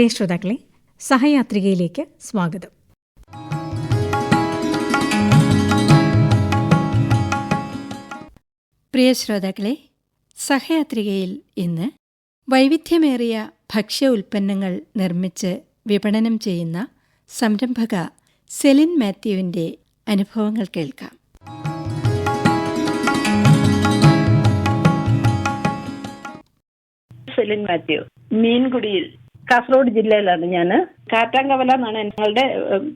പ്രിയ ശ്രോതാക്കളെ സഹയാത്രികയിലേക്ക് സ്വാഗതം. പ്രിയ ശ്രോതാക്കളെ സഹയാത്രികയിൽ ഇന്ന് വൈവിധ്യമേറിയ ഭക്ഷ്യ ഉൽപ്പന്നങ്ങൾ നിർമ്മിച്ച് വിപണനം ചെയ്യുന്ന സംരംഭക സെലിൻ മാത്യുവിന്റെ അനുഭവങ്ങൾ കേൾക്കാം. സെലിൻ മാത്യു മീൻകുടിയിൽ കാസർഗോഡ് ജില്ലയിലാണ് ഞാൻ കാറ്റാങ്കവല എന്നാണ് ഞങ്ങളുടെ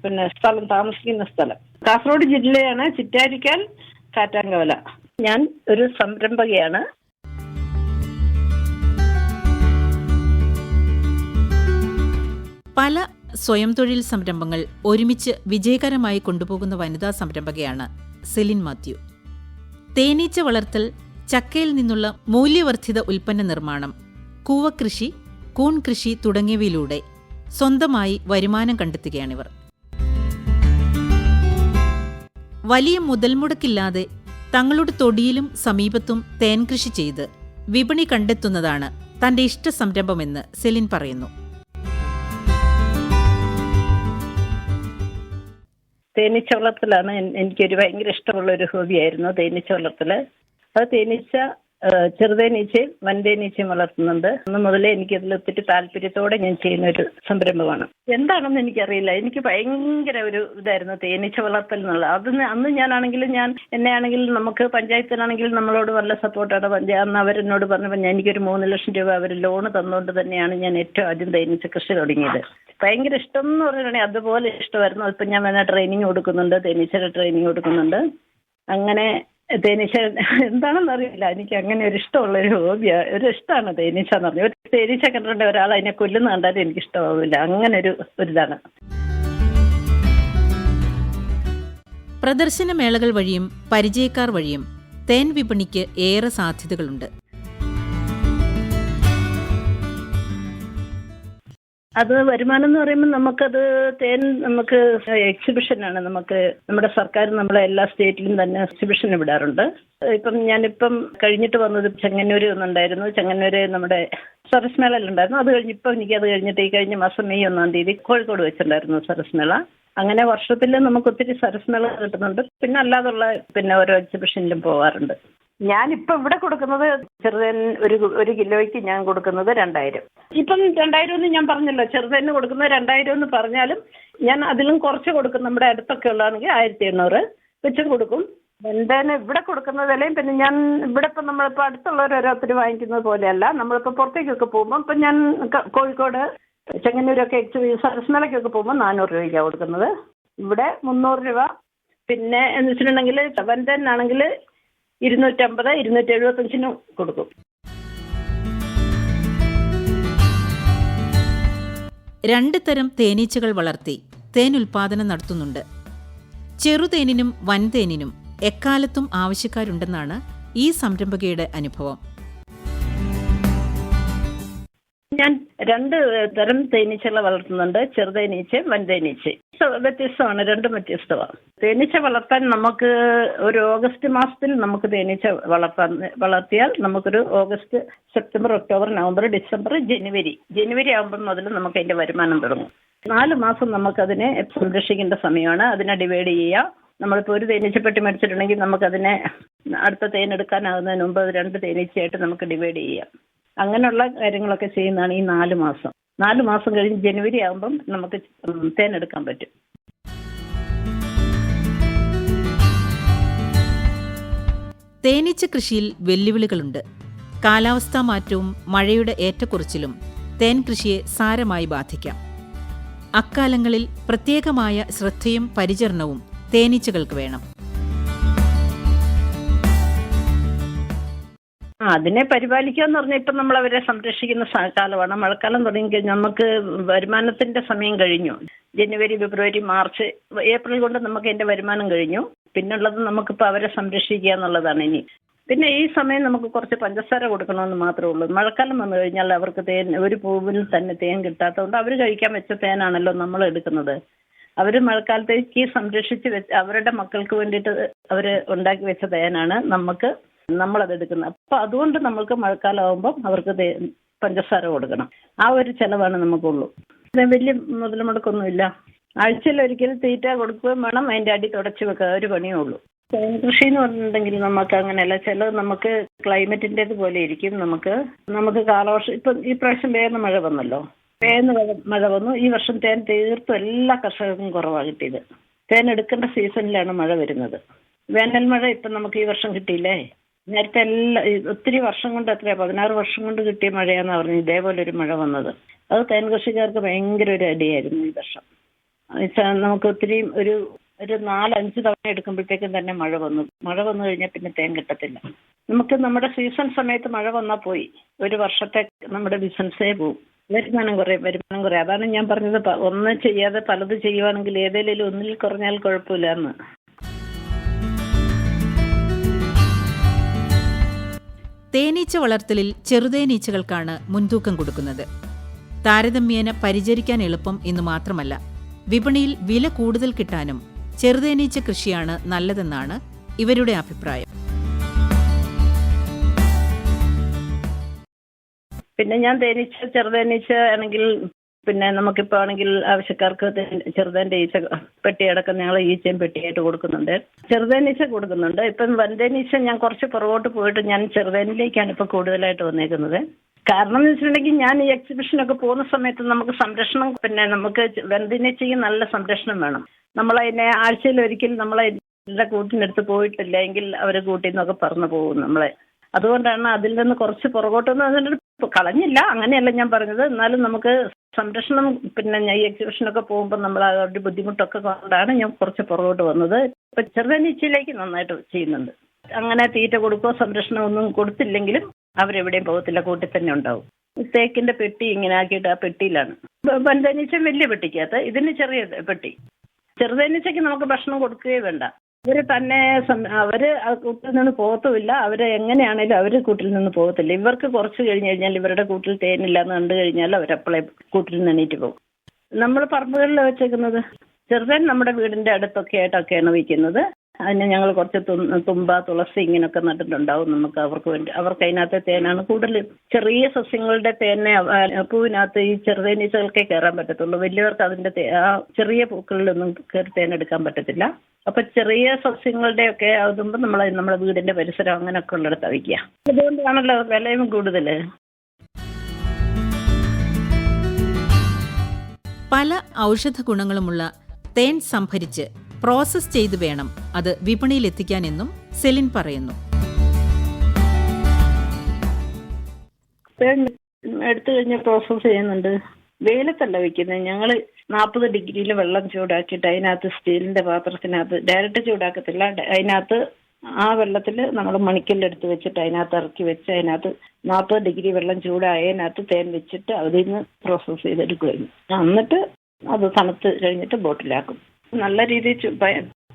പിന്നെ സ്ഥലം താമസിക്കുന്ന സ്ഥലം. കാസർഗോഡ് ജില്ലയാണ് ചിറ്റാരിക്കാൽ കാറ്റാങ്കവല. ഞാൻ ഒരു സംരംഭകയാണ്. പല സ്വയം തൊഴിൽ സംരംഭങ്ങൾ ഒരുമിച്ച് വിജയകരമായി കൊണ്ടുപോകുന്ന വനിതാ സംരംഭകയാണ് സെലിൻ മാത്യു. തേനീച്ച വളർത്തൽ ചക്കയിൽ നിന്നുള്ള മൂല്യവർദ്ധിത ഉൽപ്പന്ന നിർമ്മാണം കൂവകൃഷി കൂൺ കൃഷി തുടങ്ങിയവയിലൂടെ സ്വന്തമായി വരുമാനം കണ്ടെത്തുകയാണിവർ. വലിയ മുതൽമുടക്കില്ലാതെ തങ്ങളുടെ തൊടിയിലും സമീപത്തും തേൻ കൃഷി ചെയ്ത് വിപണി കണ്ടെത്തുന്നതാണ് തന്റെ ഇഷ്ട സംരംഭമെന്ന് സെലിൻ പറയുന്നു. തേനീച്ച വളർത്തലാണ് എനിക്കൊരു ഭയങ്കര ഇഷ്ടമുള്ള ഒരു ഹോബിയായിരുന്നു തേനീച്ച വളർത്തൽ അത് തേനീച്ച ചെറുതേനീച്ചയും വൻതേനീച്ചയും വളർത്തുന്നുണ്ട്. അന്ന് മുതലേ എനിക്ക് അതിൽ ഒത്തിരി താല്പര്യത്തോടെ ഞാൻ ചെയ്യുന്ന ഒരു സംരംഭമാണ്. എന്താണെന്ന് എനിക്കറിയില്ല. എനിക്ക് ഭയങ്കര ഒരു ഇതായിരുന്നു തേനീച്ച വളർത്തൽ എന്നുള്ളത്. അത് അന്ന് ഞാനാണെങ്കിലും ഞാൻ എന്നെ നമുക്ക് പഞ്ചായത്തിനാണെങ്കിലും നമ്മളോട് നല്ല സപ്പോർട്ടാണ്. പഞ്ചായത്ത് അന്ന് അവരെന്നോട് പറഞ്ഞപ്പോൾ ഞാൻ എനിക്കൊരു മൂന്ന് ലക്ഷം രൂപ അവർ ലോൺ തന്നുകൊണ്ട് തന്നെയാണ് ഞാൻ ഏറ്റവും ആദ്യം തേനീച്ച കൃഷി തുടങ്ങിയത്. ഭയങ്കര ഇഷ്ടം എന്ന് പറഞ്ഞിട്ടുണ്ടെങ്കിൽ അതുപോലെ ഇഷ്ടമായിരുന്നു. ഇപ്പം ഞാൻ വേണ ട്രെയിനിങ് കൊടുക്കുന്നുണ്ട് തേനീച്ചയുടെ ട്രെയിനിങ് കൊടുക്കുന്നുണ്ട്. അങ്ങനെ തേനീച്ച എന്താണെന്ന് അറിയില്ല. എനിക്ക് അങ്ങനെ ഒരു ഇഷ്ടമുള്ള ഒരു ഹോബിയാ ഒരു ഇഷ്ടമാണ് തേനീച്ച എന്ന് പറഞ്ഞു ഒരു തേനീച്ച കണ്ടിട്ടുണ്ട് ഒരാൾ അതിനെ കൊല്ലുന്ന കണ്ടാലും എനിക്ക് ഇഷ്ടമാവില്ല. അങ്ങനെ ഒരു ഒരിതാണ്. പ്രദർശന മേളകൾ വഴിയും പരിചയക്കാർ വഴിയും തേൻ വിപണിക്ക് ഏറെ സാധ്യതകളുണ്ട്. അത് വരുമാനം എന്ന് പറയുമ്പോൾ നമുക്കത് തേൻ നമുക്ക് എക്സിബിഷനാണ് നമുക്ക് നമ്മുടെ സർക്കാർ നമ്മളെ എല്ലാ സ്റ്റേറ്റിലും തന്നെ എക്സിബിഷൻ വിടാറുണ്ട് ഇപ്പം ഞാനിപ്പം കഴിഞ്ഞിട്ട് വന്നത് ചെങ്ങന്നൂർ ഒന്നുണ്ടായിരുന്നു ചെങ്ങന്നൂർ നമ്മുടെ സരസ് ഉണ്ടായിരുന്നു. അത് കഴിഞ്ഞ് ഇപ്പം എനിക്ക് അത് കഴിഞ്ഞിട്ട് ഈ കഴിഞ്ഞ മാസം മെയ് ഒന്നാം തീയതി കോഴിക്കോട് വെച്ചിട്ടുണ്ടായിരുന്നു സരസ് മേള. അങ്ങനെ വർഷത്തിൽ നമുക്ക് ഒത്തിരി സരസ് മേള കിട്ടുന്നുണ്ട്. പിന്നെ അല്ലാതുള്ള പിന്നെ ഓരോ എക്സിബിഷനിലും പോകാറുണ്ട് ഞാനിപ്പം ഇവിടെ കൊടുക്കുന്നത് ചെറുതേൻ ഒരു ഒരു കിലോയ്ക്ക് ഞാൻ കൊടുക്കുന്നത് രണ്ടായിരം. ഇപ്പം രണ്ടായിരം എന്ന് ഞാൻ പറഞ്ഞല്ലോ ചെറുതേന് കൊടുക്കുന്നത് രണ്ടായിരം എന്ന് പറഞ്ഞാലും ഞാൻ അതിലും കുറച്ച് കൊടുക്കും നമ്മുടെ അടുത്തൊക്കെ ഉള്ളതാണെങ്കിൽ ആയിരത്തി എണ്ണൂറ് വെച്ച് കൊടുക്കും. വെന്തേന് ഇവിടെ കൊടുക്കുന്ന വിലയും പിന്നെ ഞാൻ ഇവിടെ ഇപ്പം നമ്മളിപ്പോൾ അടുത്തുള്ളവർ ഓരോരുത്തർ വാങ്ങിക്കുന്നത് പോലെയല്ല നമ്മളിപ്പോൾ പുറത്തേക്കൊക്കെ പോകുമ്പോൾ ഇപ്പം ഞാൻ കോഴിക്കോട് ചെങ്ങന്നൂരൊക്കെ സരസ്മലയ്ക്കൊക്കെ പോകുമ്പോൾ നാനൂറ് രൂപയ്ക്കാണ് കൊടുക്കുന്നത്. ഇവിടെ മുന്നൂറ് രൂപ. പിന്നെ എന്ന് വെച്ചിട്ടുണ്ടെങ്കിൽ വെന്തേനാണെങ്കിൽ ഇരുന്നൂറ്റമ്പത് ഇരുന്നൂറ്റി എഴുപത്തഞ്ചിനും കൊടുക്കും. രണ്ട് തരം തേനീച്ചകൾ വളർത്തി തേൻ ഉൽപാദനം നടത്തുന്നുണ്ട്. ചെറുതേനിനും വൻതേനിനും എക്കാലത്തും ആവശ്യക്കാരുണ്ടെന്നാണ് ഈ സംരംഭകയുടെ അനുഭവം. ഞാൻ രണ്ട് തരം തേനീച്ചകളെ വളർത്തുന്നുണ്ട്. ചെറുതേനീച്ചയും വൻതേനീച്ചയും വ്യത്യസ്തമാണ്. രണ്ടും വ്യത്യസ്തമാണ്. തേനീച്ച വളർത്താൻ നമുക്ക് ഒരു ഓഗസ്റ്റ് മാസത്തിൽ നമുക്ക് തേനീച്ച വളർത്താൻ വളർത്തിയാൽ നമുക്കൊരു August September October November December ജനുവരി. ജനുവരി ആകുമ്പോൾ മുതൽ നമുക്ക് അതിന്റെ വരുമാനം തുടങ്ങും. നാല് മാസം നമുക്കതിനെ സംരക്ഷിക്കേണ്ട സമയമാണ്. അതിനെ ഡിവൈഡ് ചെയ്യുക. നമ്മളിപ്പോൾ ഒരു തേനീച്ചപ്പെട്ടി മേടിച്ചിട്ടുണ്ടെങ്കിൽ നമുക്കതിനെ അടുത്ത തേനെടുക്കാനാകുന്നതിന് മുമ്പ് രണ്ട് തേനീച്ചയായിട്ട് നമുക്ക് ഡിവൈഡ് ചെയ്യാം. അങ്ങനെയുള്ള കാര്യങ്ങളൊക്കെ ചെയ്യുന്നതാണ് ഈ നാല് മാസം. നാല് മാസം കഴിഞ്ഞ് ജനുവരി ആകുമ്പം നമുക്ക് തേനെടുക്കാൻ പറ്റും. തേനീച്ച കൃഷിയിൽ വെല്ലുവിളികളുണ്ട്. കാലാവസ്ഥാ മാറ്റവും മഴയുടെ ഏറ്റക്കുറച്ചിലും തേൻ കൃഷിയെ സാരമായി ബാധിക്കാം. അക്കാലങ്ങളിൽ പ്രത്യേകമായ ശ്രദ്ധയും പരിചരണവും തേനീച്ചകൾക്ക് വേണം. അതിനെ പരിപാലിക്കുക എന്ന് പറഞ്ഞാൽ ഇപ്പം നമ്മൾ അവരെ സംരക്ഷിക്കുന്ന കാലമാണ്. മഴക്കാലം തുടങ്ങി കഴിഞ്ഞാൽ നമുക്ക് വരുമാനത്തിന്റെ സമയം കഴിഞ്ഞു. ജനുവരി ഫെബ്രുവരി മാർച്ച് ഏപ്രിൽ കൊണ്ട് നമുക്ക് എന്റെ വരുമാനം കഴിഞ്ഞു. പിന്നുള്ളത് നമുക്കിപ്പോൾ അവരെ സംരക്ഷിക്കുക എന്നുള്ളതാണ് ഇനി. പിന്നെ ഈ സമയം നമുക്ക് കുറച്ച് പഞ്ചസാര കൊടുക്കണമെന്ന് മാത്രമേ ഉള്ളൂ. മഴക്കാലം വന്നു കഴിഞ്ഞാൽ അവർക്ക് തേൻ ഒരു പൂവിൽ തന്നെ തേൻ കിട്ടാത്തതുകൊണ്ട് അവർ കഴിക്കാൻ വെച്ച തേനാണല്ലോ നമ്മൾ എടുക്കുന്നത്. അവർ മഴക്കാലത്തേക്ക് സംരക്ഷിച്ച് വെച്ച് അവരുടെ മക്കൾക്ക് വേണ്ടിയിട്ട് അവർ ഉണ്ടാക്കി വെച്ച തേനാണ് നമുക്ക് നമ്മളത് എടുക്കുന്നത്. അപ്പൊ അതുകൊണ്ട് നമ്മൾക്ക് മഴക്കാലം ആകുമ്പോൾ അവർക്ക് പഞ്ചസാര കൊടുക്കണം. ആ ഒരു ചെലവാണ് നമുക്കുള്ളൂ. വലിയ മുതൽ മുടക്കൊന്നുമില്ല ആഴ്ചയിൽ ഒരിക്കലും തീറ്റ കൊടുക്കുകയും വേണം. അതിന്റെ അടി തുടച്ചു വെക്കുക. ഒരു പണിയേ ഉള്ളൂ. കൃഷി എന്ന് പറഞ്ഞിട്ടുണ്ടെങ്കിൽ നമുക്ക് അങ്ങനെയല്ല. ചില നമുക്ക് ക്ലൈമറ്റിന്റെത് പോലെ ഇരിക്കും. നമുക്ക് നമുക്ക് കാലവർഷം ഇപ്പം ഈ പ്രാവശ്യം വേഗം മഴ വന്നല്ലോ. വേഗം മഴ വന്നു. ഈ വർഷം തേൻ തീർത്തും എല്ലാ കർഷകർക്കും കുറവാണ് കിട്ടിയത്. തേൻ എടുക്കേണ്ട സീസണിലാണ് മഴ വരുന്നത്. വേനൽ മഴ ഇപ്പം നമുക്ക് ഈ വർഷം കിട്ടിയില്ലേ? നേരത്തെ എല്ലാ ഒത്തിരി വർഷം കൊണ്ട് എത്രയാ പതിനാറ് വർഷം കൊണ്ട് കിട്ടിയ മഴയാന്ന് പറഞ്ഞു ഇതേപോലെ ഒരു മഴ വന്നത്. അത് തേൻ കൃഷിക്കാർക്ക് ഭയങ്കര ഒരു അടിയായിരുന്നു ഈ വർഷം. നമുക്ക് ഒത്തിരി ഒരു ഒരു നാലഞ്ച് തവണ എടുക്കുമ്പോഴത്തേക്കും തന്നെ മഴ വന്നു. മഴ വന്നു കഴിഞ്ഞാൽ പിന്നെ തേൻ കിട്ടത്തില്ല. നമുക്ക് നമ്മുടെ സീസൺ സമയത്ത് മഴ വന്നാൽ പോയി. ഒരു വർഷത്തെ നമ്മുടെ ബിസിനസ്സേ പോകും വരുമാനം കുറയും വരുമാനം കുറയും. അതാണ് ഞാൻ പറഞ്ഞത്. ഒന്ന് ചെയ്യാതെ പലത് ചെയ്യുവാണെങ്കിൽ ഏതേലും ഒന്നിൽ കുറഞ്ഞാൽ കുഴപ്പമില്ല എന്ന് തേനീച്ച വളർത്തലിൽ ചെറുതേനീച്ചകൾക്കാണ് മുൻതൂക്കം കൊടുക്കുന്നത്. താരതമ്യേന പരിചരിക്കാൻ എളുപ്പം എന്ന് മാത്രമല്ല വിപണിയിൽ വില കൂടുതൽ കിട്ടാനും ചെറുതേനീച്ച കൃഷിയാണ് നല്ലതെന്നാണ് ഇവരുടെ അഭിപ്രായം. പിന്നെ ഞാൻ തേനീച്ച ചെറുതേനീച്ച ആണെങ്കിൽ പിന്നെ നമുക്കിപ്പോ ആണെങ്കിൽ ആവശ്യക്കാർക്ക് ചെറുതേന്റെ ഈച്ച പെട്ടിയടക്കം ഞങ്ങൾ ഈച്ചയും പെട്ടിയായിട്ട് കൊടുക്കുന്നുണ്ട്. ചെറുതേനീച്ച കൊടുക്കുന്നുണ്ട്. ഇപ്പം വൻതേനീച്ച ഞാൻ കുറച്ച് പുറകോട്ട് പോയിട്ട് ഞാൻ ചെറുതേനിലേക്കാണ് ഇപ്പൊ കൂടുതലായിട്ട് വന്നേക്കുന്നത്. കാരണം എന്ന് വെച്ചിട്ടുണ്ടെങ്കിൽ ഞാൻ ഈ എക്സിബിഷനൊക്കെ പോകുന്ന സമയത്ത് നമുക്ക് സംരക്ഷണം പിന്നെ നമുക്ക് വെന്തിനീച്ചയ്ക്ക് നല്ല സംരക്ഷണം വേണം. നമ്മളതിനെ ആഴ്ചയിൽ ഒരിക്കൽ നമ്മളെ കൂട്ടിനടുത്ത് പോയിട്ടില്ല എങ്കിൽ അവരെ കൂട്ടിൽ നിന്നൊക്കെ പറന്നു പോകും നമ്മളെ. അതുകൊണ്ടാണ് അതിൽ നിന്ന് കുറച്ച് പുറകോട്ടൊന്നും വന്ന് കളഞ്ഞില്ല. അങ്ങനെയല്ല ഞാൻ പറഞ്ഞത്. എന്നാലും നമുക്ക് സംരക്ഷണം പിന്നെ ഞാൻ ഈ എക്സിബിഷനൊക്കെ പോകുമ്പോൾ നമ്മൾ അവരുടെ ബുദ്ധിമുട്ടൊക്കെ കൊണ്ടാണ് ഞാൻ കുറച്ച് പുറകോട്ട് വന്നത്. ഇപ്പൊ ചെറുതനീച്ചയിലേക്ക് നന്നായിട്ട് ചെയ്യുന്നുണ്ട്. അങ്ങനെ തീറ്റ കൊടുക്കോ സംരക്ഷണം ഒന്നും കൊടുത്തില്ലെങ്കിലും അവരെവിടെയും പോകത്തില്ല കൂട്ടിൽ തന്നെ ഉണ്ടാവും. തേക്കിന്റെ പെട്ടി ഇങ്ങനെ ആക്കിയിട്ട് ആ പെട്ടിയിലാണ്. വൻതേനീച്ച വലിയ പെട്ടിക്കകത്ത്. ഇതിന് ചെറിയ പെട്ടി. ചെറുതനീച്ചയ്ക്ക് നമുക്ക് ഭക്ഷണം കൊടുക്കുകയേ വേണ്ട. ഇവർ തന്നെ അവർ കൂട്ടിൽ നിന്ന് പോകത്തുമില്ല. അവർ എങ്ങനെയാണേലും അവർ കൂട്ടിൽ നിന്ന് പോകത്തില്ല. ഇവർക്ക് കുറച്ച് കഴിഞ്ഞ് കഴിഞ്ഞാൽ ഇവരുടെ കൂട്ടിൽ തേനില്ല എന്ന് കണ്ടു കഴിഞ്ഞാൽ അവരപ്പോളെ കൂട്ടിൽ നിന്ന് എണീറ്റ് പോകും. നമ്മൾ പറമ്പുകളിൽ വെച്ചേക്കുന്നത്? ചെറുതൻ നമ്മുടെ വീടിന്റെ അടുത്തൊക്കെ ആയിട്ടൊക്കെയാണ് വയ്ക്കുന്നത് അതിന് ഞങ്ങൾ കുറച്ച് തുമ്പ തുളസി ഇങ്ങനെയൊക്കെ നട്ടിട്ടുണ്ടാവും നമുക്ക് അവർക്ക് വേണ്ടി. അവർക്ക് അതിനകത്തെ തേനാണ് കൂടുതൽ ചെറിയ സസ്യങ്ങളുടെ തേനെ പൂവിനകത്ത് ഈ ചെറുതേനീച്ചകൾക്കേ കയറാൻ പറ്റത്തുള്ളൂ. വലിയവർക്ക് അതിന്റെ ചെറിയ പൂക്കളിലൊന്നും കയറി തേനെടുക്കാൻ പറ്റത്തില്ല. അപ്പൊ ചെറിയ സസ്യങ്ങളുടെ ഒക്കെ ആകുമ്പോൾ നമ്മൾ നമ്മുടെ വീടിന്റെ പരിസരം അങ്ങനെയൊക്കെ ഉള്ളിടത്ത് വയ്ക്കുക. അതുകൊണ്ടാണല്ലോ വിലയും കൂടുതൽ പല ഔഷധ ഗുണങ്ങളുമുള്ള തേൻ സംഭരിച്ച് പ്രോസസ് ചെയ്ത് വേണം അത് വിപണിയിൽ എത്തിക്കാനെന്നും സെലിൻ പറയുന്നു. തേൻ എടുത്തു കഴിഞ്ഞ് പ്രോസസ് ചെയ്യുന്നുണ്ട്. വെയിലത്തല്ല വെക്കുന്നത് ഞങ്ങൾ നാൽപ്പത് ഡിഗ്രിയിൽ വെള്ളം ചൂടാക്കിയിട്ട് അതിനകത്ത് സ്റ്റീലിന്റെ പാത്രത്തിനകത്ത് ഡയറക്റ്റ് ചൂടാക്കത്തില്ല. അതിനകത്ത് ആ വെള്ളത്തിൽ നമ്മൾ മണിക്കല്ലെടുത്ത് വെച്ചിട്ട് അതിനകത്ത് ഇറക്കി വെച്ച് അതിനകത്ത് നാൽപ്പത് ഡിഗ്രി വെള്ളം ചൂടായതിനകത്ത് തേൻ വെച്ചിട്ട് അതിൽ നിന്ന് പ്രോസസ്സ് ചെയ്തെടുക്കുമായിരുന്നു എന്നിട്ട് അത് തണുത്ത് കഴിഞ്ഞിട്ട് ബോട്ടിലാക്കും. നല്ല രീതിയിൽ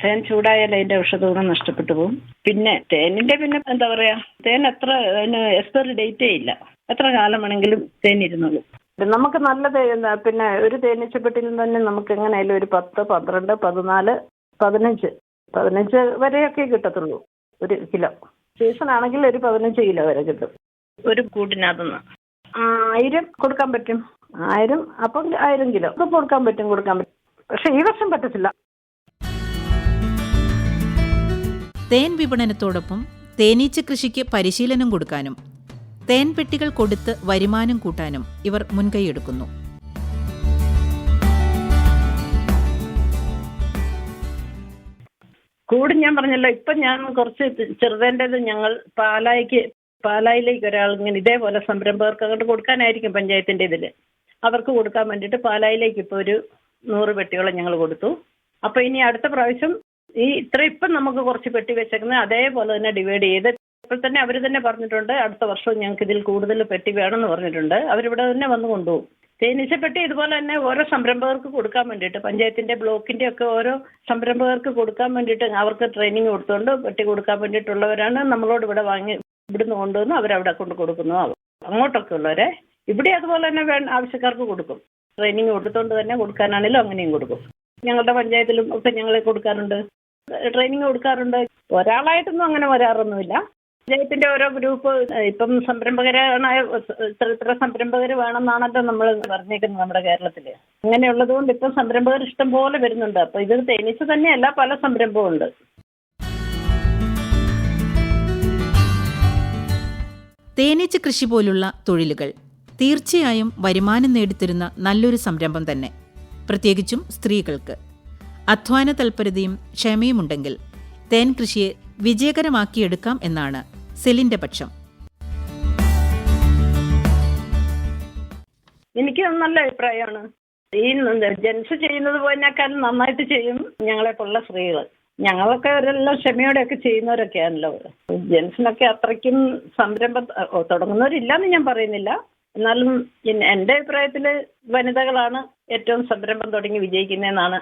തേൻ ചൂടായാൽ അതിന്റെ ഔഷധഗുണം നഷ്ടപ്പെട്ടു പോകും. പിന്നെ തേനിന്റെ പിന്നെ എന്താ പറയാ തേൻ എത്ര അതിന് എക്സ്പയറി ഡേറ്റേ ഇല്ല. എത്ര കാലമാണെങ്കിലും തേൻ ഇരുന്നുള്ളൂ. നമുക്ക് നല്ല പിന്നെ ഒരു തേനീച്ചപ്പെട്ടിൽ തന്നെ നമുക്ക് എങ്ങനെയായാലും ഒരു പത്ത് പന്ത്രണ്ട് പതിനാല് പതിനഞ്ച്. പതിനഞ്ച് വരെയൊക്കെ കിട്ടത്തുള്ളൂ. ഒരു കിലോ. സീസൺ ആണെങ്കിൽ ഒരു പതിനഞ്ച് കിലോ വരെ കിട്ടും. ഒരു കൂട്ടിനകത്തുനിന്ന്. ആയിരം കൊടുക്കാൻ പറ്റും. ആയിരം അപ്പം ആയിരം കിലോ. ഒക്കെ കൊടുക്കാൻ പറ്റും കൊടുക്കാൻ പറ്റും. പക്ഷെ ഈ വർഷം പറ്റത്തില്ല. തേൻ വിപണനത്തോടൊപ്പം തേനീച്ച കൃഷിക്ക് പരിശീലനം കൊടുക്കാനും തേൻ പെട്ടികൾ കൊടുത്ത് വരുമാനം കൂട്ടാനും ഇവർ മുൻകൈയെടുക്കുന്നു. കൂട് ഞാൻ പറഞ്ഞല്ലോ ഇപ്പൊ ഞാൻ കുറച്ച് ചെറുതേന്റെത് ഞങ്ങൾ പാലായിക്ക് പാലായിലേക്ക് ഒരാൾ ഇങ്ങനെ ഇതേപോലെ സംരംഭകർക്ക് അങ്ങോട്ട് കൊടുക്കാനായിരിക്കും പഞ്ചായത്തിന്റെ ഇതിൽ അവർക്ക് കൊടുക്കാൻ വേണ്ടിയിട്ട് പാലായിലേക്ക് ഇപ്പൊ ഒരു നൂറ് പെട്ടിയോളം ഞങ്ങൾ കൊടുത്തു. അപ്പൊ ഇനി അടുത്ത പ്രാവശ്യം ഈ ഇത്ര ഇപ്പം നമുക്ക് കുറച്ച് പെട്ടി വെച്ചേക്കുന്നത് അതേപോലെ തന്നെ ഡിവൈഡ് ചെയ്ത് ഇപ്പോൾ തന്നെ അവർ തന്നെ പറഞ്ഞിട്ടുണ്ട് അടുത്ത വർഷം ഞങ്ങൾക്ക് ഇതിൽ കൂടുതൽ പെട്ടി വേണമെന്ന് പറഞ്ഞിട്ടുണ്ട്. അവരിവിടെ തന്നെ വന്ന് കൊണ്ടുപോകും. തേനീച്ചപ്പെട്ടി ഇതുപോലെ തന്നെ ഓരോ സംരംഭകർക്ക് കൊടുക്കാൻ വേണ്ടിയിട്ട് പഞ്ചായത്തിന്റെ ബ്ലോക്കിന്റെ ഒക്കെ ഓരോ സംരംഭകർക്ക് കൊടുക്കാൻ വേണ്ടിയിട്ട് അവർക്ക് ട്രെയിനിങ് കൊടുത്തുകൊണ്ട് പെട്ടി കൊടുക്കാൻ വേണ്ടിയിട്ടുള്ളവരാണ് നമ്മളോട് ഇവിടെ വാങ്ങി ഇവിടുന്ന് കൊണ്ടുവന്ന് അവരവിടെ കൊണ്ട് കൊടുക്കുന്നു. അങ്ങോട്ടൊക്കെ ഉള്ളവരെ ഇവിടെ അതുപോലെ തന്നെ വേ ആവശ്യക്കാർക്ക് കൊടുക്കും. ട്രെയിനിങ് കൊടുത്തുകൊണ്ട് തന്നെ കൊടുക്കാനാണെങ്കിലും അങ്ങനെയും കൊടുക്കും. ഞങ്ങളുടെ പഞ്ചായത്തിലും ഒക്കെ ഞങ്ങൾ കൊടുക്കാറുണ്ട്. ട്രെയിനിങ് കൊടുക്കാറുണ്ട്. ഒരാളായിട്ടൊന്നും അങ്ങനെ വരാറൊന്നുമില്ല. പഞ്ചായത്തിന്റെ ഓരോ ഗ്രൂപ്പ് ഇപ്പം സംരംഭകരാണ് ഇത്ര ഇത്ര സംരംഭകർ വേണമെന്നാണല്ലോ നമ്മൾ പറഞ്ഞേക്കുന്നത് നമ്മുടെ കേരളത്തിൽ. അങ്ങനെയുള്ളത് കൊണ്ട് ഇപ്പം സംരംഭകർ ഇഷ്ടം പോലെ വരുന്നുണ്ട്. അപ്പൊ ഇത് തേനീച്ച തന്നെയല്ല പല സംരംഭവും ഉണ്ട്. തേനീച്ച കൃഷി പോലുള്ള തൊഴിലുകൾ തീർച്ചയായും വരുമാനം നേടിത്തരുന്ന നല്ലൊരു സംരംഭം തന്നെ. പ്രത്യേകിച്ചും സ്ത്രീകൾക്ക്. അധ്വാന തൽപരതയും ക്ഷമയുമുണ്ടെങ്കിൽ തേൻ കൃഷിയെ വിജയകരമാക്കിയെടുക്കാം എന്നാണ് സെലിന്റെ പക്ഷം. എനിക്ക് നല്ല അഭിപ്രായമാണ്. ഈ ജെൻസ് ചെയ്യുന്നത് പോലെക്കാൾ നന്നായിട്ട് ചെയ്യും ഞങ്ങളെ പോലുള്ള സ്ത്രീകൾ ഞങ്ങളൊക്കെ അവരെല്ലാം ക്ഷമയോടെയൊക്കെ ചെയ്യുന്നവരൊക്കെയാണല്ലോ. ജെൻസിനൊക്കെ അത്രയ്ക്കും സംരംഭം തുടങ്ങുന്നവരില്ലാന്ന് ഞാൻ പറയുന്നില്ല. എന്നാലും എന്റെ അഭിപ്രായത്തിൽ വനിതകളാണ് ഏറ്റവും സംരംഭം തുടങ്ങി വിജയിക്കുന്നതെന്നാണ്.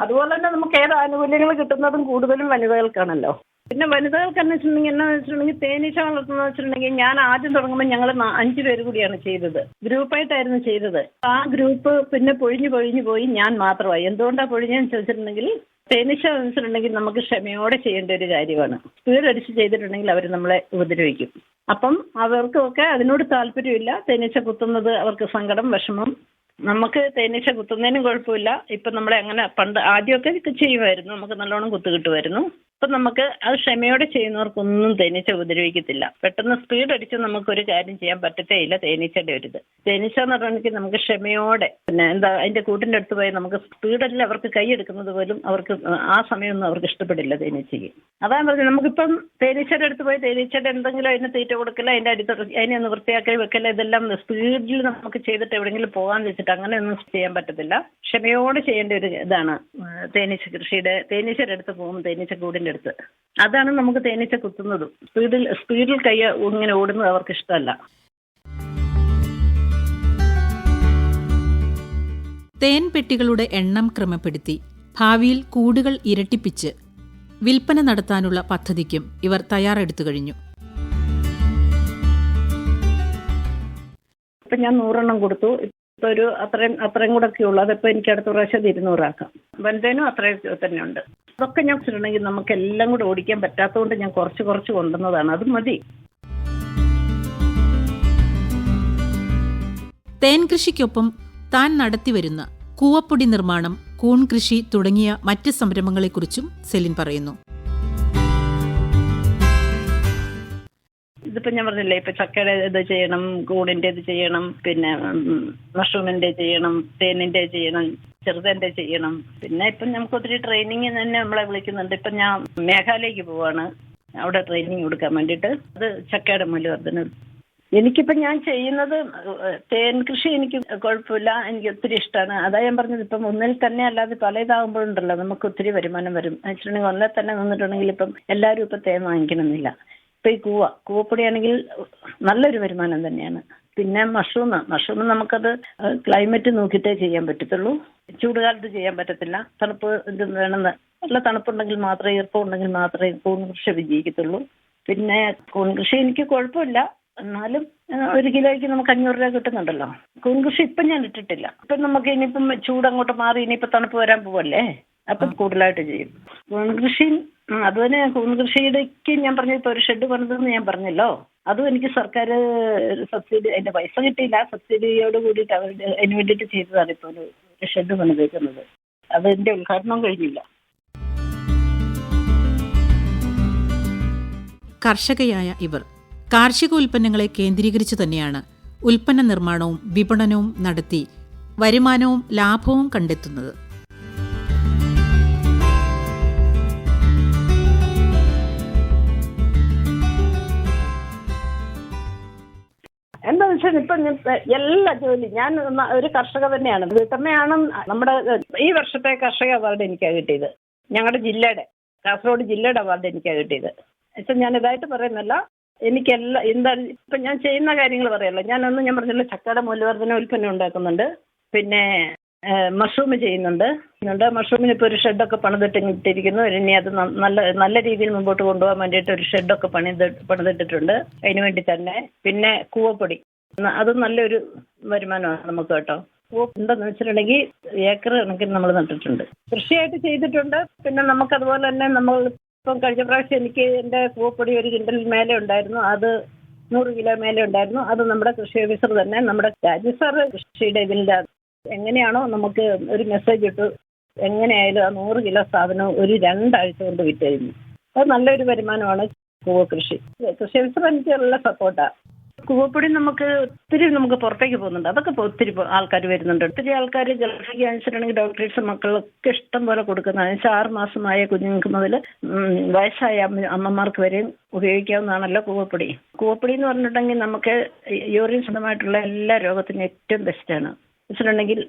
അതുപോലെ തന്നെ നമുക്ക് ഏത് ആനുകൂല്യങ്ങൾ കിട്ടുന്നതും കൂടുതലും വനിതകൾക്കാണല്ലോ. പിന്നെ വനിതകൾക്ക് എന്ന് വെച്ചിട്ടുണ്ടെങ്കിൽ എന്നാ വെച്ചിട്ടുണ്ടെങ്കിൽ തേനീച്ച വളർത്തുന്ന വെച്ചിട്ടുണ്ടെങ്കിൽ ഞാൻ ആദ്യം തുടങ്ങുമ്പോൾ ഞങ്ങൾ അഞ്ചു പേര് കൂടിയാണ് ചെയ്തത്. ഗ്രൂപ്പായിട്ടായിരുന്നു ചെയ്തത്. ആ ഗ്രൂപ്പ് പിന്നെ പൊഴിഞ്ഞു പൊഴിഞ്ഞു പോയി ഞാൻ മാത്രമായി. എന്തുകൊണ്ടാണ് പൊഴിഞ്ഞതെന്ന് ചോദിച്ചിട്ടുണ്ടെങ്കിൽ തേനീച്ച വെച്ചിട്ടുണ്ടെങ്കിൽ നമുക്ക് ക്ഷമയോടെ ചെയ്യേണ്ട ഒരു കാര്യമാണ്. സ്പീഡ് ചെയ്തിട്ടുണ്ടെങ്കിൽ അവർ നമ്മളെ ഉപദ്രവിക്കും. അപ്പം അവർക്കൊക്കെ അതിനോട് താല്പര്യമില്ല. തേനീച്ച കുത്തുന്നത് അവർക്ക് സങ്കടം വിഷമം. നമുക്ക് തേനീച്ച കുത്തുന്നതിനും കുഴപ്പമില്ല. ഇപ്പം നമ്മളെ അങ്ങനെ പണ്ട് ആദ്യമൊക്കെ ചെയ്യുമായിരുന്നു. നമുക്ക് നല്ലോണം കുത്തു കിട്ടുമായിരുന്നു. ഇപ്പം നമുക്ക് അത് ക്ഷമയോടെ ചെയ്യുന്നവർക്കൊന്നും തേനീച്ച ഉപദ്രവിക്കത്തില്ല. പെട്ടെന്ന് സ്പീഡ് അടിച്ച് നമുക്ക് ഒരു കാര്യം ചെയ്യാൻ പറ്റത്തേ ഇല്ല തേനീച്ചയുടെ ഒരു ഇത് തേനീച്ച എന്ന് പറഞ്ഞിട്ടുണ്ടെങ്കിൽ നമുക്ക് ക്ഷമയോടെ പിന്നെ എന്താ അതിന്റെ കൂട്ടിന്റെ അടുത്ത് പോയി നമുക്ക് സ്പീഡല്ല അവർക്ക് കൈ എടുക്കുന്നത് പോലും അവർക്ക് ആ സമയമൊന്നും അവർക്ക് ഇഷ്ടപ്പെടില്ല തേനീച്ചയ്ക്ക്. അതാണ് പറഞ്ഞത് നമുക്കിപ്പം തേനീച്ചയുടെ അടുത്ത് പോയി തേനീച്ചയുടെ എന്തെങ്കിലും അതിന് തീറ്റ കൊടുക്കല അതിന്റെ അടുത്ത് അതിനെ ഒന്ന് വൃത്തിയാക്കി വെക്കല ഇതെല്ലാം സ്പീഡിൽ നമുക്ക് ചെയ്തിട്ട് എവിടെയെങ്കിലും പോകാൻ വെച്ചിട്ട് അങ്ങനെ ഒന്നും ചെയ്യാൻ പറ്റത്തില്ല. ക്ഷമയോടെ ചെയ്യേണ്ട ഒരു ഇതാണ് തേനീച്ച കൃഷിയുടെ തേനീച്ചയുടെ അടുത്ത് പോകും തേനീച്ച കൂടിന്റെ അടുത്ത്. അതാണ് നമുക്ക് തേനീച്ച കുത്തുന്നതും. സ്പീഡിൽ സ്പീഡിൽ കൈ ഇങ്ങനെ ഓടുന്നത് അവർക്ക് ഇഷ്ടമല്ല. തേൻ പെട്ടികളുടെ എണ്ണം ക്രമപ്പെടുത്തി ഭാവിയിൽ കൂടുകൾ ഇരട്ടിപ്പിച്ച് വിൽപ്പന നടത്താനുള്ള പദ്ധതിക്കും ഇവർ തയ്യാറെടുത്തു കഴിഞ്ഞു. ഇപ്പൊ ഞാൻ നൂറെണ്ണം കൊടുത്തു. ഇപ്പൊ ഒരു അത്രയും അത്രയും കൂടെ ഒക്കെ ഉള്ളൂ. അതിപ്പോ എനിക്ക് അടുത്ത പ്രാവശ്യം ഇരുന്നൂറാക്കാം. വലുതേനും അത്രയും തന്നെ അതൊക്കെ ഞാൻ വെച്ചിട്ടുണ്ടെങ്കിൽ നമുക്ക് എല്ലാം കൂടെ ഓടിക്കാൻ പറ്റാത്തതുകൊണ്ട് ഞാൻ കുറച്ച് കുറച്ച് കൊണ്ടുവന്നതാണ്. അത് മതി. തേൻ കൃഷിക്കൊപ്പം താൻ നടത്തിവരുന്ന കൂവപ്പൊടി നിർമ്മാണം കൂൺ കൃഷി തുടങ്ങിയ മറ്റ് സംരംഭങ്ങളെക്കുറിച്ചും സെലിൻ പറയുന്നു. ഇതിപ്പോ ഞാൻ പറഞ്ഞില്ലേ ഇപ്പൊ ചക്കയുടെ ഇത് ചെയ്യണം കൂടിന്റെ ഇത് ചെയ്യണം പിന്നെ മഷ്റൂമിന്റെ ചെയ്യണം തേനിന്റെ ചെയ്യണം ചെറുതന്റെ ചെയ്യണം. പിന്നെ ഇപ്പം നമുക്ക് ഒത്തിരി ട്രെയിനിങ് തന്നെ നമ്മളെ വിളിക്കുന്നുണ്ട്. ഇപ്പൊ ഞാൻ മേഘാലയക്ക് പോവാണ്. അവിടെ ട്രെയിനിങ് കൊടുക്കാൻ വേണ്ടിയിട്ട്. അത് ചക്കയുടെ മൂല്യവർദ്ധന എനിക്കിപ്പോ ഞാൻ ചെയ്യുന്നത് തേൻ കൃഷി എനിക്ക് കുഴപ്പമില്ല എനിക്ക് ഒത്തിരി ഇഷ്ടമാണ്. അതാ ഞാൻ പറഞ്ഞത്. ഇപ്പം ഒന്നിൽ തന്നെ അല്ലാതെ പല ഇതാകുമ്പോഴുണ്ടല്ലോ നമുക്ക് ഒത്തിരി വരുമാനം വരും. വെച്ചിട്ടുണ്ടെങ്കിൽ ഒന്നിൽ തന്നെ നിന്നിട്ടുണ്ടെങ്കിൽ ഇപ്പം എല്ലാവരും ഇപ്പം തേൻ വാങ്ങിക്കണമെന്നില്ല. ഈ കൂവ കൂവപ്പൊടിയാണെങ്കിൽ നല്ലൊരു വരുമാനം തന്നെയാണ്. പിന്നെ മഷ്റൂം മഷ്റൂം നമുക്കത് ക്ലൈമറ്റ് നോക്കിയിട്ടേ ചെയ്യാൻ പറ്റത്തുള്ളൂ. ചൂടുകാലത്ത് ചെയ്യാൻ പറ്റത്തില്ല. തണുപ്പ് ഇത് വേണമെന്ന് നല്ല തണുപ്പുണ്ടെങ്കിൽ മാത്രമേ ഈർപ്പം ഉണ്ടെങ്കിൽ മാത്രമേ കൂൺ കൃഷി വിജയിക്കത്തുള്ളൂ പിന്നെ കൂൺ കൃഷി എനിക്ക് കുഴപ്പമില്ല. എന്നാലും ഒരു കിലോയ്ക്ക് നമുക്ക് അഞ്ഞൂറ് രൂപ കിട്ടുന്നുണ്ടല്ലോ. കൂൺകൃഷി ഇപ്പം ഞാൻ ഇട്ടിട്ടില്ല. ഇപ്പം നമുക്ക് ഇനിയിപ്പം ചൂട് അങ്ങോട്ട് മാറി ഇനിയിപ്പം തണുപ്പ് വരാൻ പോവല്ലേ? അപ്പം കൂടുതലായിട്ട് ചെയ്യും. കൂൺകൃഷി കൃഷി ഉം, അത് തന്നെ കൂൺ കൃഷിയുടെക്ക് ഞാൻ പറഞ്ഞു ഇപ്പൊ ഒരു ഷെഡ് പണിതെന്ന് ഞാൻ പറഞ്ഞല്ലോ. അതും എനിക്ക് സർക്കാർ സബ്സിഡി അതിന്റെ പൈസ കിട്ടിയില്ല. സബ്സിഡിയോട് കൂടിയിട്ട് അവരുടെ അതിന് വേണ്ടിയിട്ട് ചെയ്തതാണ് ഇപ്പോൾ ഒരു ഷെഡ് പണിതേക്കുന്നത്. അതിന്റെ ഉദ്ഘാടനം കഴിഞ്ഞില്ല. കർഷകയായ ഇവർ കാർഷിക ഉൽപ്പന്നങ്ങളെ കേന്ദ്രീകരിച്ചു തന്നെയാണ് ഉൽപ്പന്ന നിർമ്മാണവും വിപണനവും നടത്തി വരുമാനവും ലാഭവും കണ്ടെത്തുന്നത്. എന്താ വെച്ചാൽ ഇപ്പൊ എല്ലാ ജോലി ഞാൻ ഒരു കർഷക തന്നെയാണ്. വീട്ടമ്മയാണ് നമ്മുടെ ഈ വർഷത്തെ കർഷക അവാർഡ് എനിക്കാണ് കിട്ടിയത്. ഞങ്ങളുടെ ജില്ലയുടെ കാസർഗോഡ് ജില്ലയുടെ അവാർഡ് എനിക്കാണ് കിട്ടിയത്. ഞാൻ ഇതായിട്ട് പറയുന്നില്ല എനിക്കെല്ലാം എന്താണ് ഇപ്പൊ ഞാൻ ചെയ്യുന്ന കാര്യങ്ങൾ പറയല്ലോ. ഒന്ന് ഞാൻ പറഞ്ഞല്ലോ ചക്കയുടെ മൂല്യവർദ്ധന ഉൽപ്പന്നം ഉണ്ടാക്കുന്നുണ്ട്. പിന്നെ മഷ്റൂം ചെയ്യുന്നുണ്ട്. ചെയ്യുന്നുണ്ട് മഷ്റൂമിന് ഇപ്പോൾ ഒരു ഷെഡൊക്കെ പണിതിട്ടിരിക്കുന്നു ഇനി അത് നല്ല നല്ല രീതിയിൽ മുമ്പോട്ട് കൊണ്ടുപോകാൻ വേണ്ടിയിട്ട് ഒരു ഷെഡൊക്കെ പണിത് പണിതിട്ടിട്ടുണ്ട്. അതിന് വേണ്ടി തന്നെ. പിന്നെ കൂവപ്പൊടി. അത് നല്ലൊരു വരുമാനമാണ് നമുക്ക് കേട്ടോ. എന്താന്ന് വെച്ചിട്ടുണ്ടെങ്കിൽ ഏക്കർ കണക്കിന് നമ്മൾ നട്ടിട്ടുണ്ട്. കൃഷിയായിട്ട് ചെയ്തിട്ടുണ്ട്. പിന്നെ നമുക്ക് അതുപോലെ തന്നെ നമ്മൾ ഇപ്പം കഴിഞ്ഞ പ്രാവശ്യം എനിക്ക് എന്റെ കൂവപ്പൊടി ഒരു കിൻഡൽ മേലെ ഉണ്ടായിരുന്നു. അത് നൂറ് കിലോ മേലെ ഉണ്ടായിരുന്നു. അത് നമ്മുടെ കൃഷി ഓഫീസർ തന്നെ നമ്മുടെ രാജു സാറ് കൃഷിയുടെ ഇതിന്റെ എങ്ങനെയാണോ നമുക്ക് ഒരു മെസ്സേജ് ഇട്ട്. എങ്ങനെയായാലും ആ നൂറ് കിലോ സാധനം ഒരു രണ്ടാഴ്ച കൊണ്ട് വിറ്റഴിഞ്ഞു. അത് നല്ലൊരു വരുമാനമാണ് കൂവ കൃഷി. കൃഷി ഓഫീസർ എനിക്ക് നല്ല സപ്പോർട്ടാണ് കൂവപ്പൊടി നമുക്ക് ഒത്തിരി നമുക്ക് പുറത്തേക്ക് പോകുന്നുണ്ട്. അതൊക്കെ ഒത്തിരി ആൾക്കാർ വരുന്നുണ്ട്. ഒത്തിരി ആൾക്കാർ ഗർഭിണി ക്യാൻസർ ആണെങ്കിൽ ഡോക്ടേഴ്സ് മക്കളൊക്കെ ഇഷ്ടം പോലെ കൊടുക്കുന്നതാണ് വെച്ചാൽ ആറ് മാസമായ കുഞ്ഞുങ്ങൾക്ക് മുതൽ വയസ്സായ അമ്മ- അമ്മമാർക്ക് വരെയും ഉപയോഗിക്കാവുന്നതാണല്ലോ കൂവപ്പൊടി. കൂവപ്പൊടി എന്ന് പറഞ്ഞിട്ടുണ്ടെങ്കിൽ നമുക്ക് യൂറിൻ സംബന്ധമായിട്ടുള്ള എല്ലാ രോഗത്തിനും ഏറ്റവും ബെസ്റ്റാണ് വെച്ചിട്ടുണ്ടെങ്കിൽ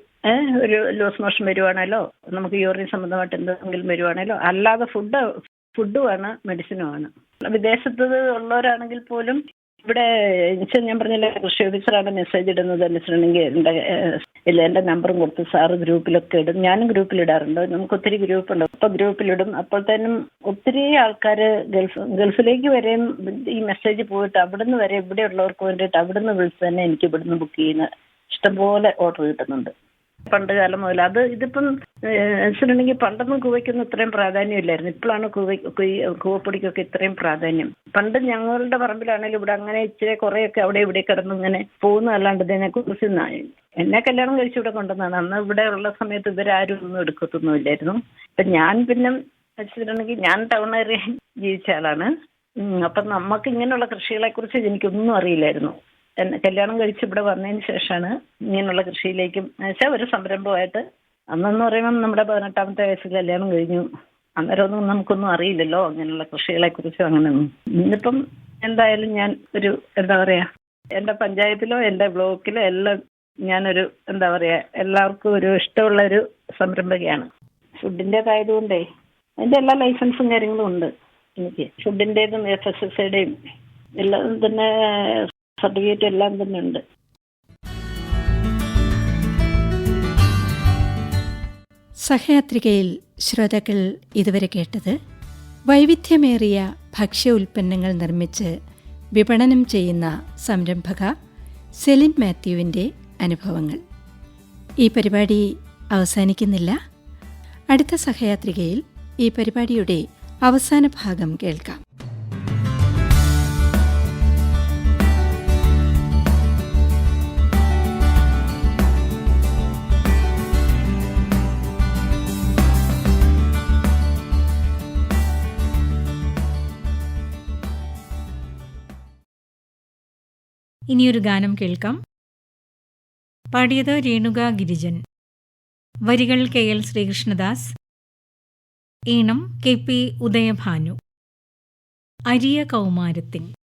ഒരു ലൂസ് മോഷൻ വരുവാണേലോ നമുക്ക് യൂറിൻ സംബന്ധമായിട്ട് എന്തെങ്കിലും വരുവാണേലോ അല്ലാതെ ഫുഡ് ഫുഡുമാണ് മെഡിസിനുമാണ് വിദേശത്ത് ഉള്ളവരാണെങ്കിൽ പോലും ഇവിടെ ഞാൻ പറഞ്ഞില്ല കൃഷി ഓഫീസറാണ് മെസ്സേജ് ഇടുന്നത് എന്ന് എന്റെ ഇല്ല എന്റെ നമ്പറും കൊടുത്ത് സാറ് ഗ്രൂപ്പിലൊക്കെ ഇടും. ഞാനും ഗ്രൂപ്പിൽ ഇടാറുണ്ട്. നമുക്ക് ഒത്തിരി ഗ്രൂപ്പ് ഉണ്ട്. അപ്പോൾ ഗ്രൂപ്പിലിടും അപ്പോഴത്തേനും ഒത്തിരി ആൾക്കാർ ഗൾഫ് ഗൾഫിലേക്ക് വരെയും ഈ മെസ്സേജ് പോയിട്ട് അവിടുന്ന് വരെ ഇവിടെ ഉള്ളവർക്ക് വേണ്ടിയിട്ട് അവിടുന്ന് വിളിച്ച് തന്നെ എനിക്ക് ഇവിടുന്ന് ബുക്ക് ചെയ്യുന്ന ഇഷ്ടംപോലെ ഓർഡർ കിട്ടുന്നുണ്ട്. പണ്ട് കാലം മുതൽ. അത് ഇതിപ്പം വെച്ചിട്ടുണ്ടെങ്കിൽ പണ്ടൊന്നും കൂവയ്ക്കൊന്നും ഇത്രയും പ്രാധാന്യം ഇല്ലായിരുന്നു ഇപ്പോഴാണ് കൂവ കൂവ- കൂവപ്പൊടിക്കൊക്കെ ഇത്രയും പ്രാധാന്യം. പണ്ട് ഞങ്ങളുടെ പറമ്പിലാണെങ്കിലും ഇവിടെ അങ്ങനെ ഇച്ചിരി കുറേയൊക്കെ അവിടെ ഇവിടെ കിടന്ന് ഇങ്ങനെ പോകുന്നതല്ലാണ്ട് ഇതിനെ കുറിച്ച് ന- എന്നെ കല്യാണം കഴിച്ച് ഇവിടെ കൊണ്ടുവന്നതാണ്. അന്ന് ഇവിടെ ഉള്ള സമയത്ത് ഇവരാരും ഒന്നും എടുക്കത്തൊന്നുമില്ലായിരുന്നു. അപ്പം ഞാൻ പിന്നെ വെച്ചിട്ടുണ്ടെങ്കിൽ ഞാൻ ടൗൺ ഏരിയ ജീവിച്ച ആളാണ്. അപ്പൊ നമുക്ക് ഇങ്ങനെയുള്ള കൃഷികളെ കുറിച്ച് എനിക്കൊന്നും അറിയില്ലായിരുന്നു. കല്യാണം കഴിച്ച് ഇവിടെ വന്നതിന് ശേഷമാണ് ഇങ്ങനെയുള്ള കൃഷിയിലേക്കും എന്നുവെച്ചാൽ ഒരു സംരംഭമായിട്ട്. അന്നെന്ന് പറയുമ്പം നമ്മുടെ പതിനെട്ടാമത്തെ വയസ്സിൽ കല്യാണം കഴിഞ്ഞു. അന്നേരമൊന്നും നമുക്കൊന്നും അറിയില്ലല്ലോ അങ്ങനെയുള്ള കൃഷികളെ കുറിച്ചും അങ്ങനെയൊന്നും. ഇന്നിപ്പം എന്തായാലും ഞാൻ ഒരു എന്താ പറയാ എന്റെ പഞ്ചായത്തിലോ എന്റെ ബ്ലോക്കിലോ എല്ലാം ഞാനൊരു എന്താ പറയാ എല്ലാവർക്കും ഒരു ഇഷ്ടമുള്ള ഒരു സംരംഭകയാണ് ഫുഡിന്റെതായതുകൊണ്ടേ അതിന്റെ എല്ലാ ലൈസൻസും കാര്യങ്ങളും ഉണ്ട് എനിക്ക്. ഫുഡിന്റെതും എഫ് എസ് എസ് ഐയുടെയും എല്ലാം തന്നെ സർട്ടിഫിക്കറ്റ് എല്ലാം തന്നെ ഉണ്ട് സഹയാത്രികയിൽ ശ്രോതാക്കൾ ഇതുവരെ കേട്ടത് വൈവിധ്യമേറിയ ഭക്ഷ്യ ഉൽപ്പന്നങ്ങൾ നിർമ്മിച്ച് വിപണനം ചെയ്യുന്ന സംരംഭക സെലിൻ മാത്യുവിന്റെ അനുഭവങ്ങൾ. ഈ പരിപാടി അവസാനിക്കുന്നില്ല. അടുത്ത സഹയാത്രികയിൽ ഈ പരിപാടിയുടെ അവസാന ഭാഗം കേൾക്കാം. ഇനിയൊരു ഗാനം കേൾക്കാം. പാടിയത് രേണുക ഗിരിജൻ. വരികൾ കെ എൽ ശ്രീകൃഷ്ണദാസ്. ഈണം കെ പി ഉദയഭാനു. അരിയ കൗമാരത്തിൻ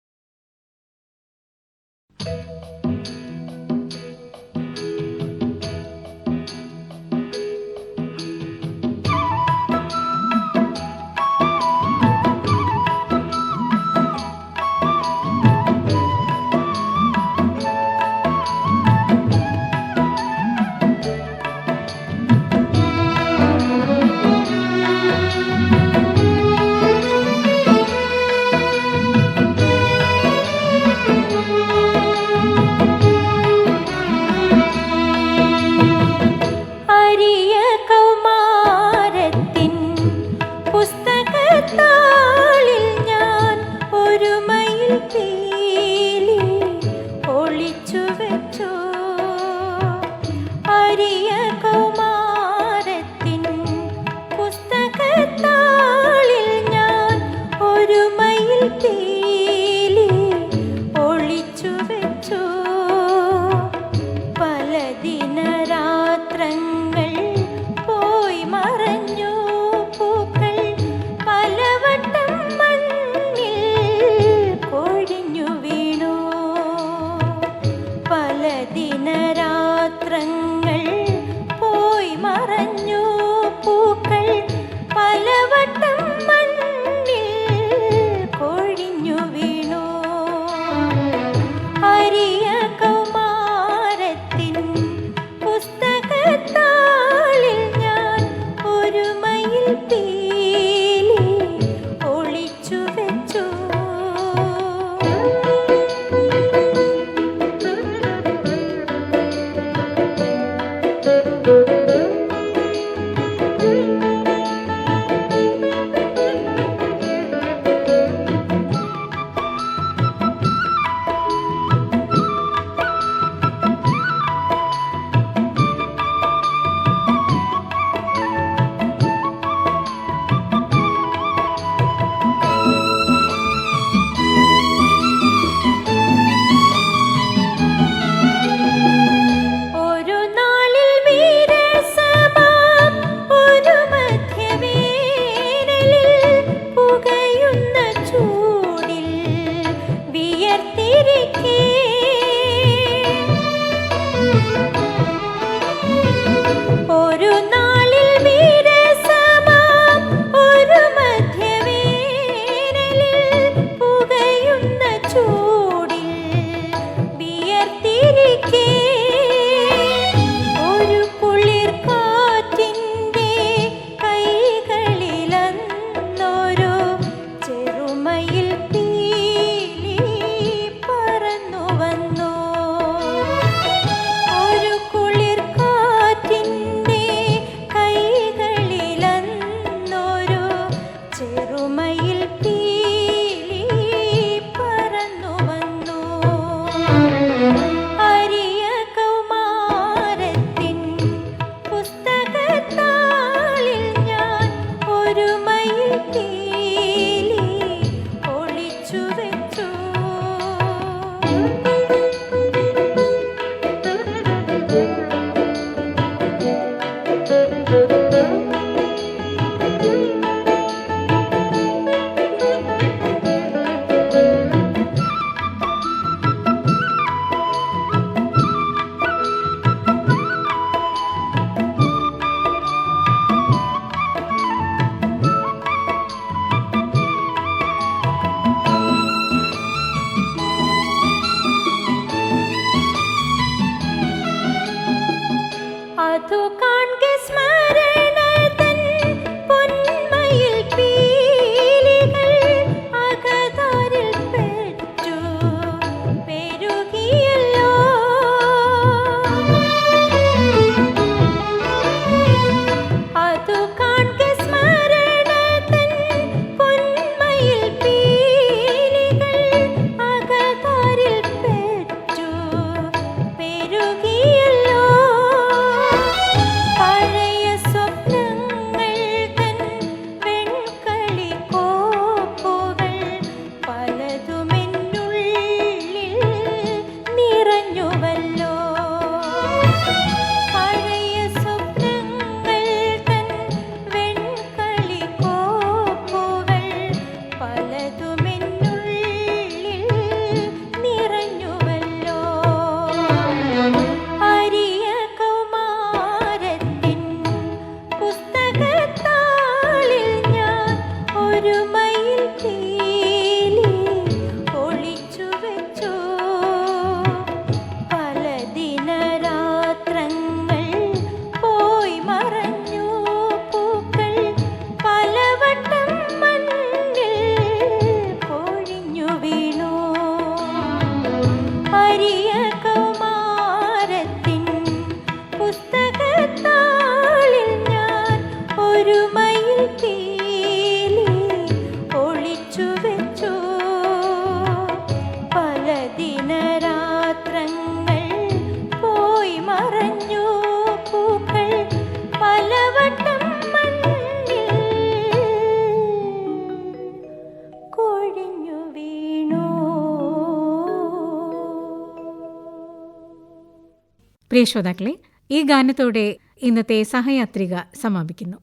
പ്രിയ ശ്രോതാക്കളെ ഈ ഗാനത്തോടെ ഇന്നത്തെ സഹയാത്രിക സമാപിക്കുന്നു.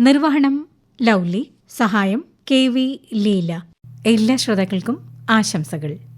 നിർവഹണം ലൗലി സഹായം കെ വി ലീല. എല്ലാ ശ്രോതാക്കൾക്കും ആശംസകൾ.